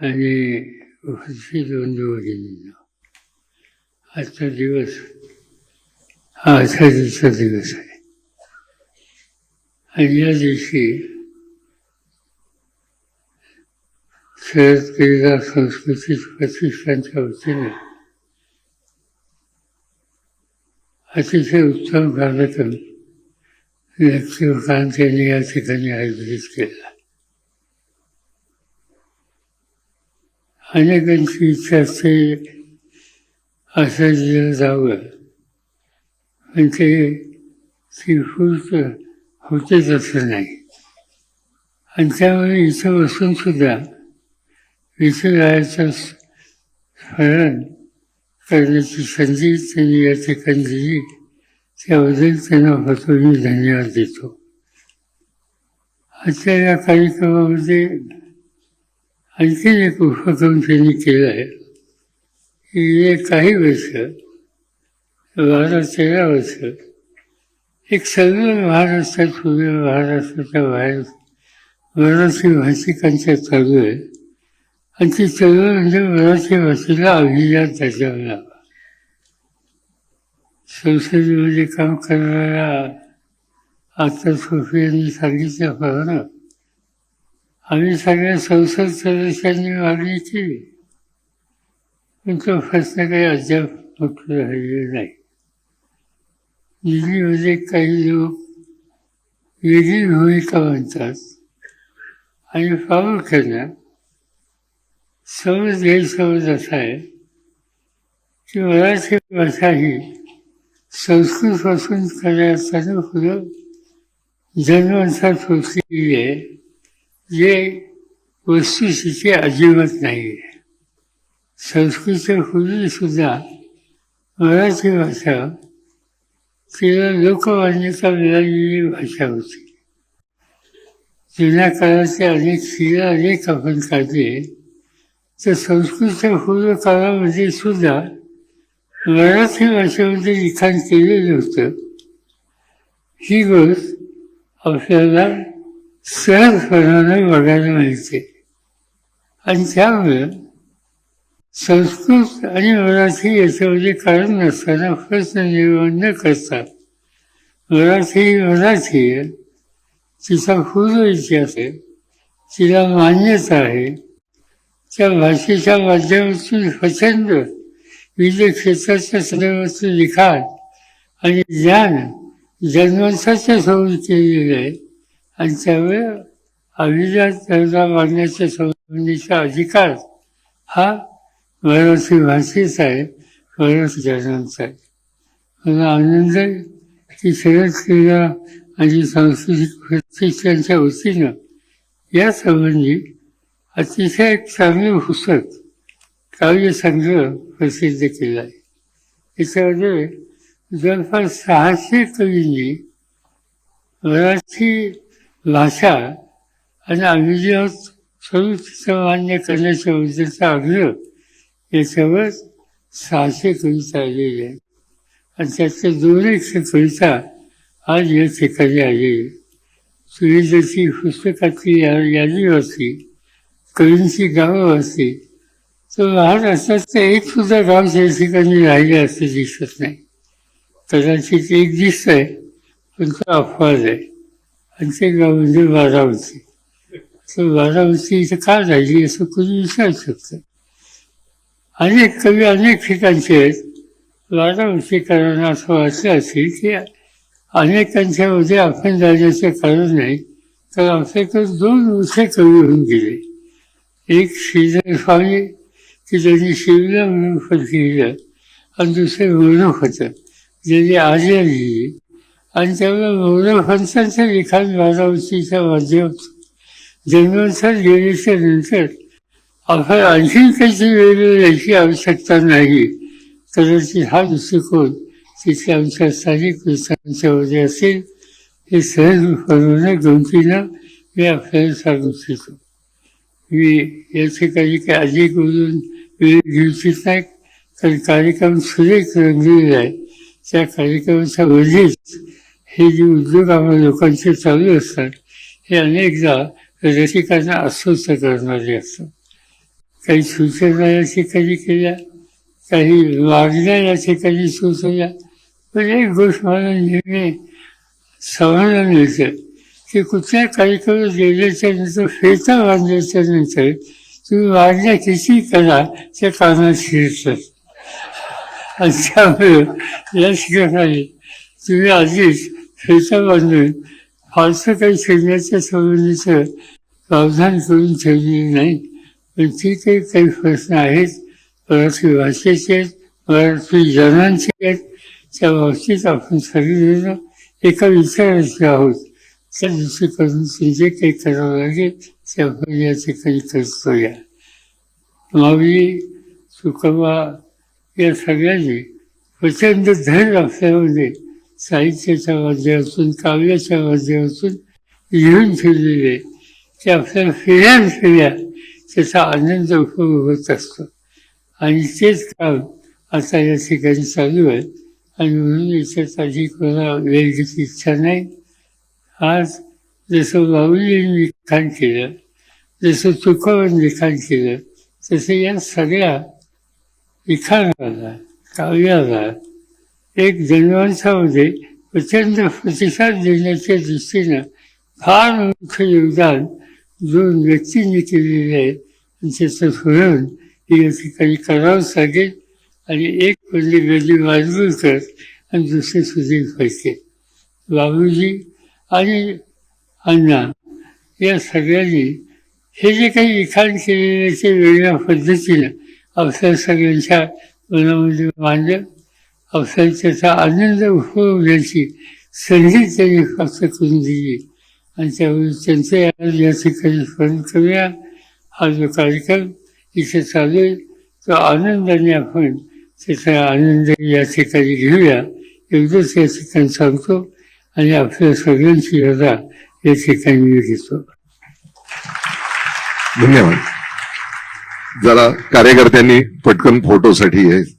आणि वर्षी दोन दिवस आजचा दिवस हा आषाढीचा दिवस आहे. आणि या दिवशी शरद क्रीडा संस्कृती प्रतिष्ठानच्या वतीने अतिशय उत्तम कार्यक्रम लक्ष्मीकांत यांनी या ठिकाणी आयोजित केला. अनेकांची इच्छा असते असं दिलं जावं पण ते म्हणजे ती होतेच असं नाही. आणि त्यामुळे इथं बसून सुद्धा इथं स्मरण करण्याची संधी त्यांनी या ठिकाणी दिली. त्याबद्दल त्यांना होतो मी धन्यवाद देतो. आजच्या या कार्यक्रमामध्ये आणखीन एक उपक्रम त्यांनी केला आहे. की गेले काही वर्ष बारा तेरा वर्ष एक सर्व महाराष्ट्रात पूर्वी महाराष्ट्राच्या बाहेर मराठी भाषिकांच्या चालू आहे. आणि ती चळवळ म्हणजे मराठी भाषेला अभिजात दर्जावला संसदेमध्ये काम करणाऱ्या आता सोफी यांनी सांगितल्याप्रमाणे आम्ही सगळ्या संसद सदस्यांनी मागणी केली पण तो प्रश्न काही अद्याप मोठं राहिलेला नाही. दिल्लीमध्ये काही लोक वेगळी भूमिका म्हणतात आणि प्रामुख्यानं समज गैरसमज असा आहे की मराठी भाषा ही संस्कृतपासून करण्याचं फुलं जन्मांसात होती आहे जे वस्तुस्थिती अजिबात नाही आहे संस्कृतच्या सुद्धा मराठी भाषा तिला लोकमान्यता मिळालेली भाषा होती. जुन्या काळाचे अनेक शिला अनेक आपण काढले. तर संस्कृतच्या पूर्व काळामध्ये सुद्धा मराठी भाषेमध्ये लिखाण केलेलं होतं. ही गोष्ट आपल्याला सहजपणाने बघायला मिळते. आणि त्यामुळे संस्कृत आणि मराठी याच्यामध्ये कारण नसताना प्रश्न निर्माण न करता मराठी मराठी आहे. तिचा पूर्व इतिहास आहे. तिला मान्यता आहे. त्या भाषेच्या माध्यमातून प्रचंड विविध क्षेत्राच्या संदर्भातून लिखाण आणि ज्ञान जन्मसाच्या समोर केलेलं आहे आणि त्यामुळे अभिजात दर्जा मागण्याच्या संबंधीचा अधिकार हा मराठी भाषेचा आहे मराठी जनांचा आहे मला आनंद आहे की शरद क्रीडा आणि सांस्कृतिक प्रतिष्ठानच्या वतीनं या संबंधी अतिशय एक चांगलं पुस्तक काव्यसंग्रह प्रसिद्ध केला आहे. त्याच्यामध्ये जवळपास सहाशे कवींनी मराठी भाषा आणि अभिजय स्वरूप मान्य करण्याच्या बद्दलचा आग्रह याच्यावर सहाशे कविता आलेली आहे आणि त्यातल्या दोन एकशे कविता आज या ठिकाणी आलेली तुम्ही जशी पुस्तकातली या यादी वाचली कवींची गावं वाचली तर महाराष्ट्रातलं एक सुद्धा गाव त्या ठिकाणी राहिलं असं दिसत नाही. कदाचित एक दिसत आहे पण तो अपवाद आहे. आणि ते गाव म्हणजे वारावती तर बारामती इथं का राहिली असं कोणी विचारू शकतं? अनेक कवी अनेक ठिकाणचे आहेत. बारामतीकरांना असं वाटलं असेल की अनेकांच्यामध्ये आपण जाण्याचं कारण नाही तर आपल्याकडे दोन मोठे कवी होऊन गेले. एक श्रीधर स्वामी की ज्यांनी शिवला म्हणून फट लिहिलं आणि दुसरे म्हणून होतं ज्यांनी आर्य लिहिली. आणि त्यामुळे मोरफांचं लिखाण बारामतीच्या माध्यमातून जन्मांतर गेल्याच्यानंतर आपण आणखीन काही वेगळं याची आवश्यकता नाही. कदाचित हा दृष्टिकोन तिथे आमच्या स्थानिक विचारांच्यामध्ये असेल हे सहज करून गमतीनं मी आपल्याला सांगू इच्छितो. मी या ठिकाणी काही अधिक बोलून वेळ घेऊ इच्छित नाही कारण कार्यक्रम सुरेख रंगलेला आहे. त्या कार्यक्रमाच्या मध्येच हे जे उद्योग आम्हाला लोकांचे चालू असतात हे अनेकदा रसिकांना अस्वस्थ करणारे असतात. काही सूचना या ठिकाणी केल्या काही वागण्या या ठिकाणी सुचवल्या पण एक गोष्ट मला नेहमी समाधान मिळतं की कुठल्या कार्यक्रमात गेल्याच्यानंतर फेटा बांधल्याच्या नंतर तुम्ही वागण्या किती करा त्या कानात शिरतात. आणि त्यामुळं या ठिकाणी तुम्ही आधीच फेटा बांधून फारसं काही सैन्याच्या संबंधीचं प्रावधान करून ठेवलेलं नाही. पण ती काही काही प्रश्न आहेत. मराठी भाषेचे आहेत मराठी जनांचे आहेत. त्या बाबतीत आपण सगळेजण एका विचाराचे आहोत. त्या दृष्टीकडून जे काही करावं लागेल ते आपण या ठिकाणी करतो या माऊली तुकोबा या सगळ्यांनी प्रचंड धैर्य आपल्यामध्ये साहित्याच्या माध्यमातून काव्याच्या माध्यमातून लिहून ठेवलेले ते आपल्याला फिर्यान फिर्या त्याचा आनंद उपभोग होत असतो. आणि तेच काम आता या ठिकाणी चालू आहे. आणि म्हणून याच्यात आधी कोणा वेळ इच्छा नाही. आज जसं बाबुलींनी लिखाण केलं जसं तुकावर लिखाण केलं तसं या सगळ्या लिखाणाला काव्याला एक जनमानसामध्ये प्रचंड प्रतिसाद देण्याच्या दृष्टीनं फार मोठं योगदान दोन व्यक्तींनी केलेले आहे. आणि त्याचं स्मरण या ठिकाणी करावंच लागेल आणि एक म्हणजे गदी वाजवूरकर आणि दुसरे सुधीर फडके बाबूजी आणि अण्णा. या सगळ्यांनी हे जे काही लिखाण केलेलं ते वेगळ्या पद्धतीनं आपल्या सगळ्यांच्या मनामध्ये मांडलं. आपल्याला त्याचा आनंद उपभोगण्याची संधी त्यांनी प्राप्त करून दिली. आणि त्यावेळी त्यांचं या- या ठिकाणी स्मरण करूया. हा जो कार्यक्रम इथे चालू आहे तो आनंदाने आपण त्याचा आनंद या ठिकाणी घेऊया. एवढंच या ठिकाणी सांगतो आणि आपल्या सगळ्यांची रजा या ठिकाणी मी घेतो. धन्यवाद. जरा कार्यकर्त्यांनी पटकन फोटोसाठी हे